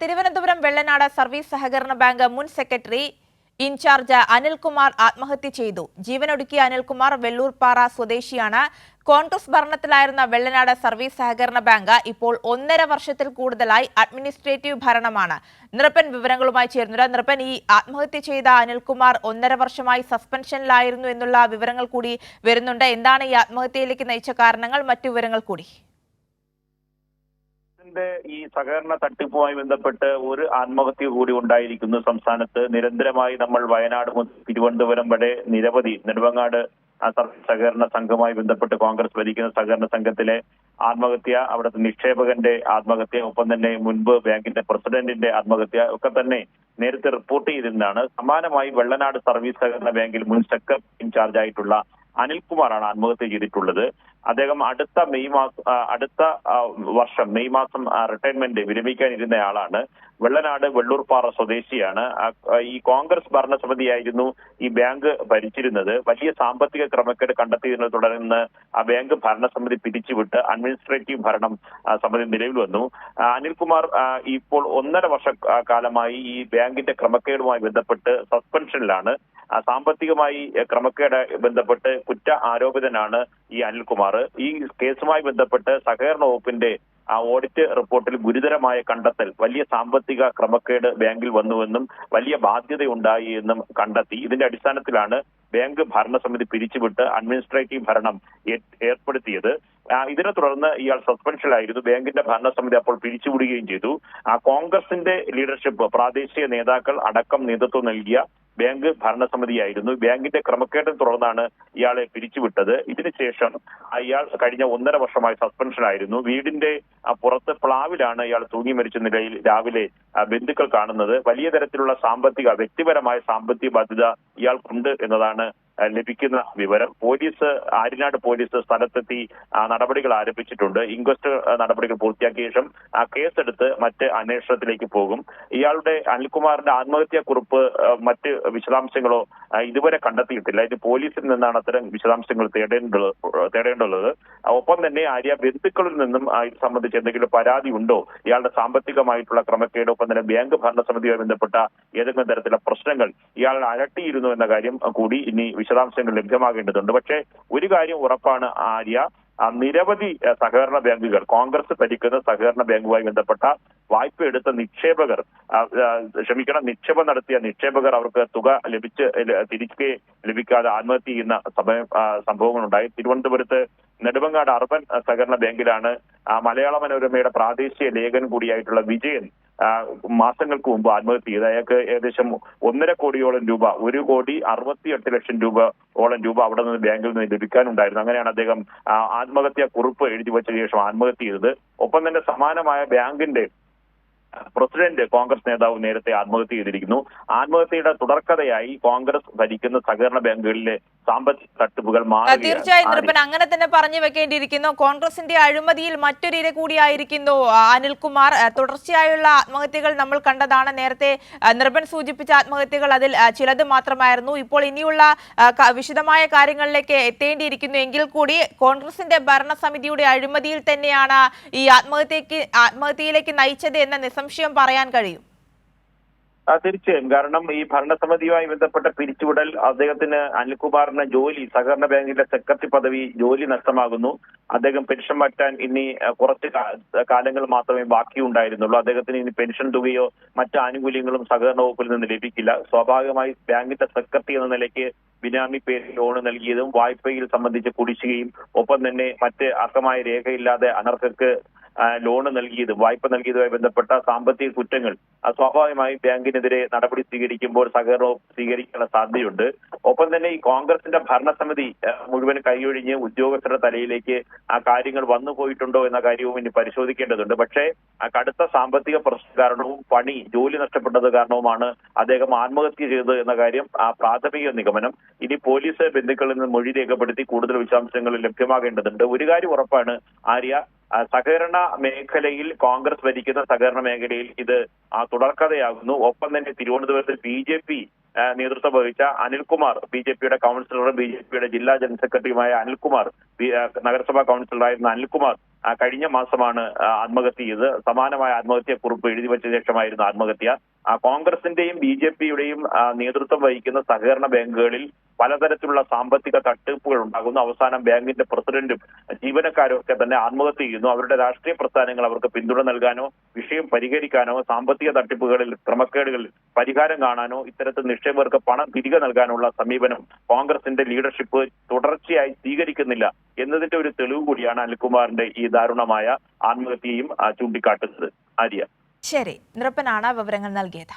Thiruvananthapuram Vellanad service സഹകരണ bank മുൻ secretary in charge Anilkumar ആത്മഹത്യ ചെയ്തു. ജീവനൊടുക്കിയ അനിൽകുമാർ വെള്ളൂർപ്പാറ സ്വദേശിയാണ്. കോൺഗ്രസ് ഭരണത്തിലായിരുന്ന വെള്ളനാട് സർവീസ് സഹകരണ ബാങ്ക് ഇപ്പോൾ ഒന്നര വർഷത്തിൽ കൂടുതലായി അഡ്മിനിസ്ട്രേറ്റീവ് ഭരണമാണ്. നൃപ്പൻ വിവരങ്ങളുമായി ചേരുന്നുണ്ട്. നൃപ്പൻ ഈ ആത്മഹത്യ ചെയ്ത അനിൽകുമാർ ഒന്നര വർഷമായി സസ്പെൻഷനിലായിരുന്നു എന്നുള്ള വിവരങ്ങൾ കൂടി വരുന്നുണ്ട്. എന്താണ് ഈ ആത്മഹത്യയിലേക്ക് നയിച്ച കാരണങ്ങൾ? മറ്റു വിവരങ്ങൾ കൂടി. ഈ സഹകരണ തട്ടിപ്പുമായി ബന്ധപ്പെട്ട് ഒരു ആത്മഹത്യ കൂടി ഉണ്ടായിരിക്കുന്നു സംസ്ഥാനത്ത്. നിരന്തരമായി നമ്മൾ വയനാട് മുതൽ തിരുവനന്തപുരം വരെ നിരവധി നെടുവങ്ങാട് സഹകരണ സംഘവുമായി ബന്ധപ്പെട്ട് കോൺഗ്രസ് ഭരിക്കുന്ന സഹകരണ സംഘത്തിലെ ആത്മഹത്യ അവിടുത്തെ നിക്ഷേപകന്റെ ആത്മഹത്യ ഒപ്പം തന്നെ മുൻപ് ബാങ്കിന്റെ പ്രസിഡന്റിന്റെ ആത്മഹത്യ ഒക്കെ തന്നെ നേരത്തെ റിപ്പോർട്ട് ചെയ്തിരുന്നതാണ്. സമാനമായി വെള്ളനാട് സർവീസ് സഹകരണ ബാങ്കിൽ മുൻ സെക്രട്ടറി ഇൻചാർജ് ആയിട്ടുള്ള അനിൽകുമാറാണ് ആത്മഹത്യ ചെയ്തിട്ടുള്ളത്. അദ്ദേഹം അടുത്ത മെയ് മാസം അടുത്ത വർഷം മെയ് മാസം റിട്ടയർമെന്റ് വിരമിക്കാനിരുന്നയാളാണ്. വെള്ളനാട് വെള്ളൂർപ്പാറ സ്വദേശിയാണ്. ഈ കോൺഗ്രസ് ഭരണസമിതിയായിരുന്നു ഈ ബാങ്ക് ഭരിച്ചിരുന്നത്. വലിയ സാമ്പത്തിക ക്രമക്കേട് കണ്ടെത്തിയതിനെ തുടർന്ന് ആ ബാങ്ക് ഭരണസമിതി പിരിച്ചുവിട്ട് അഡ്മിനിസ്ട്രേറ്റീവ് ഭരണം സമിതി നിലവിൽ വന്നു. അനിൽകുമാർ ഇപ്പോൾ ഒന്നര വർഷ കാലമായി ഈ ബാങ്കിന്റെ ക്രമക്കേടുമായി ബന്ധപ്പെട്ട് സസ്പെൻഷനിലാണ്. സാമ്പത്തികമായി ക്രമക്കേട് ബന്ധപ്പെട്ട് കുറ്റ ആരോപിതനാണ് ഈ അനിൽകുമാർ. ഈ കേസുമായി ബന്ധപ്പെട്ട് സഹകരണ വകുപ്പിന്റെ ആ ഓഡിറ്റ് റിപ്പോർട്ടിൽ ഗുരുതരമായ കണ്ടെത്തൽ വലിയ സാമ്പത്തിക ക്രമക്കേട് ബാങ്കിൽ വന്നുവെന്നും വലിയ ബാധ്യതയുണ്ടായി എന്നും കണ്ടെത്തി. ഇതിന്റെ അടിസ്ഥാനത്തിലാണ് ബാങ്ക് ഭരണസമിതി പിരിച്ചുവിട്ട് അഡ്മിനിസ്ട്രേറ്റീവ് ഭരണം ഏർപ്പെടുത്തിയത്. ഇതിനെ തുടർന്ന് ഇയാൾ സസ്പെൻഷനിലായിരുന്നു ബാങ്കിന്റെ ഭരണസമിതി അപ്പോൾ പിരിച്ചുവിടുകയും ചെയ്തു. ആ കോൺഗ്രസിന്റെ ലീഡർഷിപ്പ് പ്രാദേശിക നേതാക്കൾ അടക്കം നേതൃത്വം നൽകിയ ബാങ്ക് ഭരണസമിതിയായിരുന്നു. ബാങ്കിന്റെ ക്രമക്കേടിനെ തുടർന്നാണ് ഇയാളെ പിരിച്ചുവിട്ടത്. ഇതിനുശേഷം ഇയാൾ കഴിഞ്ഞ ഒന്നര വർഷമായി സസ്പെൻഷനായിരുന്നു വീടിന്റെ പുറത്ത് പ്ലാവിലാണ് ഇയാൾ തൂങ്ങി മരിച്ച നിലയിൽ രാവിലെ ബന്ധുക്കൾ കാണുന്നത്. വലിയ തരത്തിലുള്ള സാമ്പത്തിക വ്യക്തിപരമായ സാമ്പത്തിക ബാധ്യത ഇയാൾക്കുണ്ട് എന്നതാണ് ലഭിക്കുന്ന വിവരം. പോലീസ് ആര്യനാട് പോലീസ് സ്ഥലത്തെത്തി നടപടികൾ ആരംഭിച്ചിട്ടുണ്ട്. ഇൻക്വസ്റ്റ് നടപടികൾ പൂർത്തിയാക്കിയ ശേഷം ആ കേസെടുത്ത് മറ്റ് അന്വേഷണത്തിലേക്ക് പോകും. ഇയാളുടെ അനിൽകുമാറിന്റെ ആത്മഹത്യാ കുറിപ്പ് ആ, മറ്റ് വിശദാംശങ്ങളോ ഇതുവരെ കണ്ടെത്തിയിട്ടില്ല. ഇത് പോലീസിൽ നിന്നാണ് അത്തരം വിശദാംശങ്ങൾ തേടേണ്ടത് തേടേണ്ടുള്ളത്. ഒപ്പം തന്നെ ആര്യ ബന്ധുക്കളിൽ നിന്നും ഇത് സംബന്ധിച്ച് എന്തെങ്കിലും പരാതി ഉണ്ടോ? ഇയാളുടെ സാമ്പത്തികമായിട്ടുള്ള ക്രമക്കേട് ഒപ്പം തന്നെ ബാങ്ക് ഭരണസമിതിയുമായി ബന്ധപ്പെട്ട ഏതെങ്കിലും തരത്തിലുള്ള പ്രശ്നങ്ങൾ ഇയാൾ അലട്ടിയിരുന്നു എന്ന കാര്യം കൂടി ഇനി വിശദാംശങ്ങൾ ലഭ്യമാകേണ്ടതുണ്ട്. പക്ഷേ ഒരു കാര്യം ഉറപ്പാണ് ആര്യ നിരവധി സഹകരണ ബാങ്കുകൾ കോൺഗ്രസ് ഭരിക്കുന്ന സഹകരണ ബാങ്കുമായി ബന്ധപ്പെട്ട വായ്പ എടുത്ത നിക്ഷേപകർ ക്ഷമിക്കണം നിക്ഷേപം നടത്തിയ നിക്ഷേപകർ അവർക്ക് തുക ലഭിച്ച് തിരികെ ലഭിക്കാതെ ആത്മഹത്യ ചെയ്യുന്ന ഉണ്ടായി സംഭവങ്ങളുണ്ടായി. തിരുവനന്തപുരത്ത് നെടുമങ്ങാട് അർബൻ സഹകരണ ബാങ്കിലാണ് മലയാള മനോരമയുടെ പ്രാദേശിക ലേഖൻ കൂടിയായിട്ടുള്ള വിജയൻ മാസങ്ങൾക്ക് മുമ്പ് ആത്മഹത്യ ചെയ്ത്. അയാൾക്ക് ഏകദേശം ഒന്നര കോടിയോളം രൂപ ഒരു കോടി അറുപത്തിയെട്ട് ലക്ഷം രൂപ ഓളം രൂപ അവിടെ നിന്ന് ബാങ്കിൽ നിന്ന് ലഭിക്കാനുണ്ടായിരുന്നു. അങ്ങനെയാണ് അദ്ദേഹം ആത്മഹത്യാ കുറിപ്പ് എഴുതി വെച്ച ശേഷം ആത്മഹത്യ ചെയ്തത്. ഒപ്പം തന്നെ സമാനമായ ബാങ്കിന്റെ പ്രസിഡന്റ് കോൺഗ്രസ് നേതാവ് നേരത്തെ ആത്മഹത്യ ചെയ്തിരിക്കുന്നു. ആത്മഹത്യയുടെ തുടർക്കഥയായി കോൺഗ്രസ് ഭരിക്കുന്ന സഹകരണ ബാങ്കുകളിലെ സാമ്പത്തിക തട്ടിപ്പുകൾ മാറി തീർച്ചയായും നൃപ്പൻ അങ്ങനെ തന്നെ പറഞ്ഞു വെക്കേണ്ടിയിരിക്കുന്നു. കോൺഗ്രസിന്റെ അഴിമതിയിൽ മറ്റൊരു ഇര കൂടിയായിരിക്കുന്നു അനിൽകുമാർ. തുടർച്ചയായുള്ള ആത്മഹത്യകൾ നമ്മൾ കണ്ടതാണ്. നേരത്തെ നൃപൻ സൂചിപ്പിച്ച ആത്മഹത്യകൾ അതിൽ ചിലത് മാത്രമായിരുന്നു. ഇപ്പോൾ ഇനിയുള്ള വിശദമായ കാര്യങ്ങളിലേക്ക് എത്തേണ്ടിയിരിക്കുന്നു. എങ്കിൽ കൂടി കോൺഗ്രസിന്റെ ഭരണസമിതിയുടെ അഴിമതിയിൽ തന്നെയാണ് ഈ ആത്മഹത്യക്ക് ആത്മഹത്യയിലേക്ക് നയിച്ചത് എന്ന നിസ്സംശയം പറയാൻ കഴിയും. തീർച്ചയായും. കാരണം ഈ ഭരണസമിതിയുമായി ബന്ധപ്പെട്ട പിരിച്ചുവിടൽ അദ്ദേഹത്തിന് അനിൽകുമാറിന് ജോലി സഹകരണ ബാങ്കിന്റെ സെക്രട്ടറി പദവി ജോലി നഷ്ടമാകുന്നു. അദ്ദേഹം പെൻഷൻ മാറ്റാൻ ഇനി കുറച്ച് കാലങ്ങൾ മാത്രമേ ബാക്കിയുണ്ടായിരുന്നുള്ളൂ. അദ്ദേഹത്തിന് ഇനി പെൻഷൻ തുകയോ മറ്റു ആനുകൂല്യങ്ങളും സഹകരണ വകുപ്പിൽ നിന്ന് ലഭിക്കില്ല. സ്വാഭാവികമായി ബാങ്കിന്റെ സെക്രട്ടറി എന്ന നിലയ്ക്ക് ബിനാമി പേരിൽ ലോൺ നൽകിയതും വായ്പയിൽ സംബന്ധിച്ച് കുടിശ്ശികയും ഒപ്പം തന്നെ മറ്റ് അർഹമായ രേഖയില്ലാതെ അനർഹർക്ക് ലോണ് നൽകിയതും വായ്പ നൽകിയതുമായി ബന്ധപ്പെട്ട സാമ്പത്തിക കുറ്റങ്ങൾ. സ്വാഭാവികമായും ബാങ്കിനെതിരെ നടപടി സ്വീകരിക്കുമ്പോൾ സഹകരണവും സ്വീകരിക്കാനുള്ള സാധ്യതയുണ്ട്. ഒപ്പം തന്നെ ഈ കോൺഗ്രസിന്റെ ഭരണസമിതി മുഴുവൻ കൈയൊഴിഞ്ഞ് ഉദ്യോഗസ്ഥരുടെ തലയിലേക്ക് ആ കാര്യങ്ങൾ വന്നു പോയിട്ടുണ്ടോ എന്ന കാര്യവും ഇനി പരിശോധിക്കേണ്ടതുണ്ട്. പക്ഷേ കടുത്ത സാമ്പത്തിക പ്രശ്ന കാരണവും പണി ജോലി നഷ്ടപ്പെട്ടത് കാരണവുമാണ് അദ്ദേഹം ആത്മഹത്യ ചെയ്തത് എന്ന കാര്യം ആ പ്രാഥമിക നിഗമനം. ഇനി പോലീസ് ബന്ധുക്കളിൽ നിന്ന് മൊഴി രേഖപ്പെടുത്തി കൂടുതൽ വിശദാംശങ്ങൾ ലഭ്യമാകേണ്ടതുണ്ട്. ഒരു കാര്യം ഉറപ്പാണ് ആര്യ സഹകരണ മേഖലയിൽ കോൺഗ്രസ് ഭരിക്കുന്ന സഹകരണ മേഖലയിൽ ഇത് തുടർക്കഥയാകുന്നു. ഒപ്പം തന്നെ തിരുവനന്തപുരത്ത് ബി ജെ പി നേതൃത്വം വഹിച്ച അനിൽകുമാർ ബി ജെ പിയുടെ കൗൺസിലറും ബി ജെ പിയുടെ ജില്ലാ ജനറൽ സെക്രട്ടറിയുമായ അനിൽകുമാർ നഗരസഭാ കൗൺസിലറായിരുന്ന അനിൽകുമാർ കഴിഞ്ഞ മാസമാണ് ആത്മഹത്യ ചെയ്തത്. സമാനമായ ആത്മഹത്യ കുറിപ്പ് എഴുതി വെച്ച ശേഷമായിരുന്നു ആത്മഹത്യ. കോൺഗ്രസിന്റെയും ബി ജെ പിയുടെയും നേതൃത്വം വഹിക്കുന്ന സഹകരണ ബാങ്കുകളിൽ പലതരത്തിലുള്ള സാമ്പത്തിക തട്ടിപ്പുകൾ ഉണ്ടാകുന്നു. അവസാനം ബാങ്കിന്റെ പ്രസിഡന്റും ജീവനക്കാരും ഒക്കെ തന്നെ ആത്മഹത്യ ചെയ്യുന്നു. അവരുടെ രാഷ്ട്രീയ പ്രസ്ഥാനങ്ങൾ അവർക്ക് പിന്തുണ നൽകാനോ വിഷയം പരിഹരിക്കാനോ സാമ്പത്തിക തട്ടിപ്പുകളിൽ ക്രമക്കേടുകളിൽ പരിഹാരം കാണാനോ ഇത്തരത്തിൽ നിക്ഷേപകർക്ക് പണം തിരികെ നൽകാനുള്ള സമീപനം കോൺഗ്രസിന്റെ ലീഡർഷിപ്പ് തുടർച്ചയായി സ്വീകരിക്കുന്നില്ല എന്നതിന്റെ ഒരു തെളിവ് കൂടിയാണ് അനിൽകുമാറിന്റെ ഈ ദാരുണമായ ആത്മഹത്യയും ചൂണ്ടിക്കാട്ടുന്നത് ആര്യ. ശരി. നിറപ്പനാണ് വിവരങ്ങൾ നൽകിയത്.